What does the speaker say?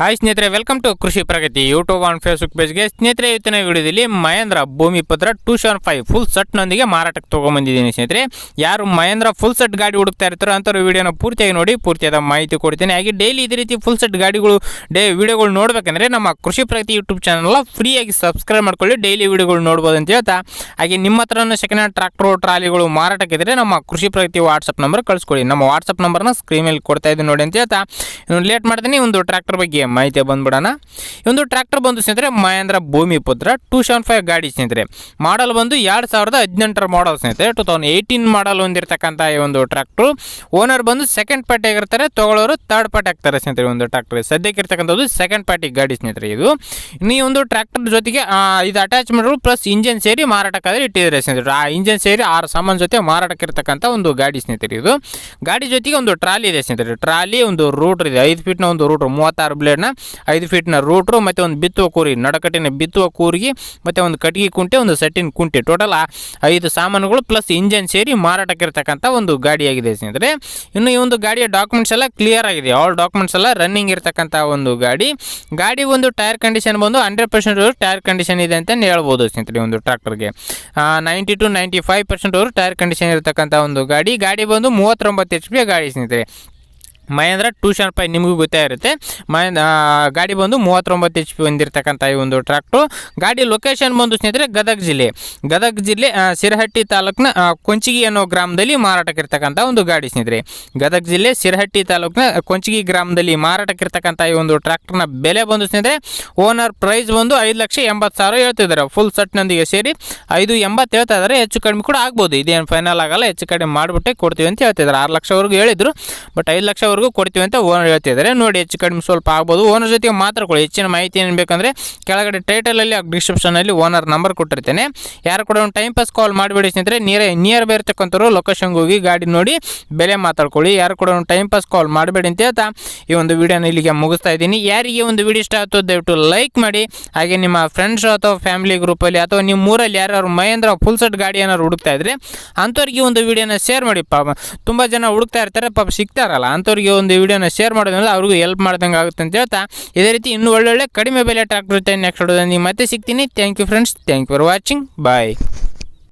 Hi ಸ್ನೇಹಿತರೆ welcome to Krishi Pragati YouTube on Facebook ಪೇಜ್ಗೆ ಸ್ನೇಹಿತರೆ, ಇವತ್ತಿನ ವಿಡಿಯೋದಲ್ಲಿ Mahindra Bhoomiputra two seven five full ಸೆಟ್ನೊಂದಿಗೆ ಮಾರಾಟಕ್ಕೆ ತೊಗೊಂಬಂದಿದ್ದೀನಿ ಸ್ನೇಹಿತರೆ. ಯಾರು ಮಹೇಂದ್ರ ಫುಲ್ ಸೆಟ್ ಗಾಡಿ ಹುಡುಕ್ತಾ ಇರ್ತಾರೋ ಅಂಥವ್ರು ವಿಡಿಯೋನ ಪೂರ್ತಿಯಾಗಿ ನೋಡಿ, ಪೂರ್ತಿಯಾದ ಮಾಹಿತಿ ಕೊಡ್ತೀನಿ. ಹಾಗೆ ಡೈಲಿ ಇದೇ ರೀತಿ ಫುಲ್ ಸೆಟ್ ಗಾಡಿಗಳು, ಡೇ ವಿಡಿಯೋಗಳು ನೋಡಬೇಕಂದ್ರೆ ನಮ್ಮ ಕೃಷಿ ಪ್ರಗತಿ ಯೂಟ್ಯೂಬ್ ಚಾನಲ್ನ ಫ್ರೀಯಾಗಿ ಸಬ್ಸ್ಕ್ರೈಬ್ ಮಾಡ್ಕೊಳ್ಳಿ ಡೈಲಿ ವಿಡಿಯೋಗಳು ನೋಡ್ಬೋದು ಅಂತ ಹೇಳ್ತಾ. ಹಾಗೆ ನಿಮ್ಮ ಹತ್ರನೂ ಸೆಕೆಂಡ್ ಹ್ಯಾಂಡ್ ಟ್ರಾಕ್ಟರ್ ಟ್ರಾಲಿಗಳು ಮಾರಾಟಕ್ಕಿದ್ರೆ ನಮ್ಮ ಕೃಷಿ ಪ್ರಗತಿ ವಾಟ್ಸಪ್ ನಂಬರ್ ಕಳಿಸ್ಕೊಡಿ ನಮ್ಮ ವಾಟ್ಸಪ್ ನಂಬರ್ನ ಮೇಲೆ ಕೊಡ್ತಾ ಇದ್ದೀನಿ ನೋಡಿ ಅಂತ ಹೇಳ್ತಾ. ಲೇಟ್ ಮಾಡ್ತೀನಿ, ಒಂದು ಟ್ರ್ಯಾಕ್ಟರ್ ಬಗ್ಗೆ ಮಾಹಿತಿ ಬಂದ್ಬಿಡೋಣ. ಈ ಒಂದು ಟ್ರ್ಯಾಕ್ಟರ್ ಬಂದು ಸ್ನೇಹಿತರೆ, ಮಹೇಂದ್ರ ಭೂಮಿ ಪುತ್ರ ಟೂ ಸೆವೆನ್ ಫೈವ್ ಗಾಡಿ ಸ್ನೇಹಿತರೆ. ಮಾಡಲ್ ಬಂದು ಎರಡು ಸಾವಿರದ ಹದಿನೆಂಟರ ಮಾಡಲ್ ಸ್ನೇಹಿತರೆ. ಟೂ ತೌಸಂಡ್ ಏಯ್ಟೀನ್ ಮಾಡಲ್ ಹೊಂದಿರತಕ್ಕಂಥ ಈ ಒಂದು ಟ್ರ್ಯಾಕ್ಟ್ರು. ಓನರ್ ಬಂದು ಸೆಕೆಂಡ್ ಪಾರ್ಟಿ ಆಗಿರ್ತಾರೆ, ತಗೊಳ್ಳೋರು ತರ್ಡ್ ಪಾರ್ಟಿ ಆಗ್ತಾರೆ ಸ್ನೇಹಿತರೆ ಒಂದು ಟ್ರ್ಯಾಕ್ಟರ್. ಸದ್ಯಕ್ಕೆ ಇರ್ತಕ್ಕಂಥದ್ದು ಸೆಕೆಂಡ್ ಪಾರ್ಟಿ ಗಾಡಿ ಸ್ನೇಹಿತರೆ ಇದು. ಈ ಒಂದು ಟ್ರ್ಯಾಕ್ಟರ್ ಜೊತೆಗೆ ಇದು ಅಟ್ಯಾಚ್ಮೆಂಟ್ಗಳು ಪ್ಲಸ್ ಇಂಜಿನ್ ಸೇರಿ ಮಾರಾಟಕ್ಕಾದ್ರೆ ಇಟ್ಟಿದ್ದಾರೆ ಸ್ನೇಹಿತರೆ. ಆ ಇಂಜಿನ್ ಸೇರಿ ಆರು ಸಾಮಾನು ಜೊತೆ ಮಾರಾಟಕ್ಕೆ ಇರ್ತಕ್ಕಂಥ ಒಂದು ಗಾಡಿ ಸ್ನೇಹಿತರೆ ಇದು. ಗಾಡಿ ಜೊತೆಗೆ ಒಂದು ಟ್ರಾಲಿ ಇದೆ ಸ್ನೇಹಿತರೆ. ಟ್ರಾಲಿ, ಒಂದು ರೂಟ್ರ್ ಇದೆ. ಐದು ಫೀಟ್ನ ಒಂದು ರೂಟ್ರ್ ಮೂವತ್ತಾರು ಬ್ಲೇಡ್ನ ಐದು ಫೀಟ್ನ ರೂಟ್ರು ಮತ್ತು ಒಂದು ಬಿತ್ತುವ ಕೂರಿ, ನಡಕಟ್ಟಿನ ಬಿತ್ತುವ ಕೂರಿಗೆ, ಮತ್ತು ಒಂದು ಕಟ್ಟಿಗೆ ಕುಂಟೆ, ಒಂದು ಸೆಟ್ಟಿನ ಕುಂಟೆ. ಟೋಟಲ್ ಐದು ಸಾಮಾನುಗಳು ಪ್ಲಸ್ ಇಂಜನ್ ಸೇರಿ ಮಾರಾಟಕ್ಕೆ ಇರ್ತಕ್ಕಂಥ ಒಂದು ಗಾಡಿಯಾಗಿದೆ ಸ್ನೇಹಿತರೆ. ಇನ್ನು ಈ ಒಂದು ಗಾಡಿಯ ಡಾಕ್ಯುಮೆಂಟ್ಸ್ ಎಲ್ಲ ಕ್ಲಿಯರ್ ಆಗಿದೆ. ಆಲ್ ಡಾಕ್ಯುಮೆಂಟ್ಸ್ ಎಲ್ಲ ರನ್ನಿಂಗ್ ಇರತಕ್ಕಂಥ ಒಂದು ಗಾಡಿ. ಗಾಡಿ ಒಂದು ಟೈರ್ ಕಂಡೀಷನ್ ಬಂದು ಹಂಡ್ರೆಡ್ ಪರ್ಸೆಂಟ್ ಟೈರ್ ಕಂಡೀಷನ್ ಇದೆ ಅಂತ ಹೇಳ್ಬೋದು ಸ್ನೇಹಿತರೆ ಒಂದು ಟ್ರಾಕ್ಟರ್ಗೆ ninety two ninety five percent ಅವರು ಟೈರ್ ಕಂಡೀಷನ್ ಇರತಕ್ಕಂಥ ಒಂದು ಗಾಡಿ. ಗಾಡಿ ಬಂದು ಮೂವತ್ತೊಂಬತ್ತು ಎಚ್ ಪಿ ಗಾಡಿ ಸ್ನೇಹಿತರೆ. ಮಹೇಂದ್ರ ಟೂ ಸೆವೆನ್ ಫೈವ್ ನಿಮಗೂ ಗೊತ್ತೇ ಇರುತ್ತೆ. ಮಹೇಂದ್ರ ಗಾಡಿ ಬಂದು ಮೂವತ್ತೊಂಬತ್ತು ಎಚ್ ಪಿ ಹೊಂದಿರತಕ್ಕಂಥ ಈ ಒಂದು ಟ್ರ್ಯಾಕ್ಟ್ರು ಗಾಡಿ ಲೊಕೇಶನ್ ಬಂದು ಸ್ನೇಹಿತರೆ ಗದಗ ಜಿಲ್ಲೆ. ಗದಗ ಜಿಲ್ಲೆ ಸಿರಹಟ್ಟಿ ತಾಲೂಕಿನ ಕೊಂಚಿಗಿ ಅನ್ನೋ ಗ್ರಾಮದಲ್ಲಿ ಮಾರಾಟಕ್ಕಿರ್ತಕ್ಕಂಥ ಒಂದು ಗಾಡಿ ಸ್ನೇಹಿತರೆ. ಗದಗ ಜಿಲ್ಲೆ, ಸಿರಹಟ್ಟಿ ತಾಲೂಕಿನ ಕೊಂಚಿಗಿ ಗ್ರಾಮದಲ್ಲಿ ಮಾರಾಟಕ್ಕಿರ್ತಕ್ಕಂಥ ಈ ಒಂದು ಟ್ರ್ಯಾಕ್ಟರ್ನ ಬೆಲೆ ಬಂದು ಸ್ನೇಹಿತರೆ ಓನರ್ ಪ್ರೈಸ್ ಬಂದು ಐದು ಲಕ್ಷ ಎಂಬತ್ತು ಸಾವಿರ ಹೇಳ್ತಿದ್ದಾರೆ. ಫುಲ್ ಸೆಟ್ನೊಂದಿಗೆ ಸೇರಿ ಐದು ಎಂಬತ್ತು ಹೇಳ್ತಾ ಇದ್ದಾರೆ. ಹೆಚ್ಚು ಕಡಿಮೆ ಕೂಡ ಆಗ್ಬೋದು. ಇದೇನು ಫೈನಲ್ ಆಗಲ್ಲ. ಹೆಚ್ಚು ಕಡಿಮೆ ಮಾಡಿಬಿಟ್ಟೆ ಕೊಡ್ತೀವಿ ಅಂತ ಹೇಳ್ತಿದ್ದಾರೆ. ಆರು ಲಕ್ಷವರೆಗೂ ಹೇಳಿದ್ರು. ಬಟ್ ಐದು ಲಕ್ಷವರೆಗೂ ಕೊಡ್ತೀವಿ ಅಂತ ಓನರ್ ಹೇಳ್ತಿದ್ದಾರೆ. ನೋಡಿ ಹೆಚ್ಚು ಕಡಿಮೆ ಸ್ವಲ್ಪ ಆಗ್ಬೋದು. ಓನರ್ ಜೊತೆಗೆ ಕೊಡಿ. ಹೆಚ್ಚಿನ ಮಾಹಿತಿ ಏನು ಬೇಕಂದರೆ ಕೆಳಗಡೆ ಟೈಟಲಲ್ಲಿ ಡಿಸ್ಕ್ರಿಪ್ಷನಲ್ಲಿ ಓನರ್ ನಂಬರ್ ಕೊಟ್ಟಿರ್ತೇನೆ. ಯಾರು ಕೂಡ ಒಂದು ಟೈಮ್ ಪಾಸ್ ಕಾಲ್ ಮಾಡಿಬಿಡಿ ಸ್ನೇಹಿತರೆ. ನಿಯರ್ ನಿಯರ್ ಬೈ ಇರ್ತಕ್ಕಂಥವ್ರು ಲೊಕೇಶನ್ಗೆ ಹೋಗಿ ಗಾಡಿ ನೋಡಿ, ಬೆಲೆ ಮಾತಾಡ್ಕೊಳ್ಳಿ. ಯಾರು ಕೂಡ ಒಂದು ಟೈಮ್ ಪಾಸ್ ಕಾಲ್ ಮಾಡಬೇಡಿ ಅಂತ ಹೇಳ್ತಾ ಈ ಒಂದು ವಿಡಿಯೋನ ಇಲ್ಲಿಗೆ ಮುಗಿಸ್ತಾ ಇದ್ದೀನಿ. ಯಾರಿಗೆ ಒಂದು ವಿಡಿಯೋ ಇಷ್ಟ ಆಯ್ತು ದಯವಿಟ್ಟು ಲೈಕ್ ಮಾಡಿ. ಹಾಗೆ ನಿಮ್ಮ ಫ್ರೆಂಡ್ಸ್ ಅಥವಾ ಫ್ಯಾಮಿಲಿ ಗ್ರೂಪಲ್ಲಿ ಅಥವಾ ನಿಮ್ಮ ಊರಲ್ಲಿ ಯಾರು ಮಹೇಂದ್ರ ಫುಲ್ ಸೆಟ್ ಗಾಡಿ ಏನಾದ್ರು ಹುಡುಕ್ತಾ ಇದ್ರೆ, ಅಂಥವ್ರಿಗೆ ಒಂದು ವಿಡಿಯೋನ ಶೇರ್ ಮಾಡಿ. ಪಾಪ, ತುಂಬ ಜನ ಹುಡುಕ್ತಾ ಇರ್ತಾರೆ. ಪಾಪ ಸಿಗ್ತಾರಲ್ಲ ಅಂಥವ್ರಿಗೆ ಒಂದು ವಿಡಿಯೋನ ಶೇರ್ ಮಾಡೋದ್ರಿಂದ ಅವ್ರಿಗೂ ಹೆಲ್ಪ್ ಮಾಡ್ದಂಗೆ ಆಗುತ್ತೆ ಅಂತ ಹೇಳ್ತಾ. ಇದೇ ರೀತಿ ಇನ್ನೂ ಒಳ್ಳೊಳ್ಳೆ ಕಡಿಮೆ ಬೆಲೆ ಇರುತ್ತೆ ನೆಕ್ಸ್ಟ್ ನೀವು ಮತ್ತೆ ಸಿಗ್ತೀನಿ. Thank you friends thank you for watching bye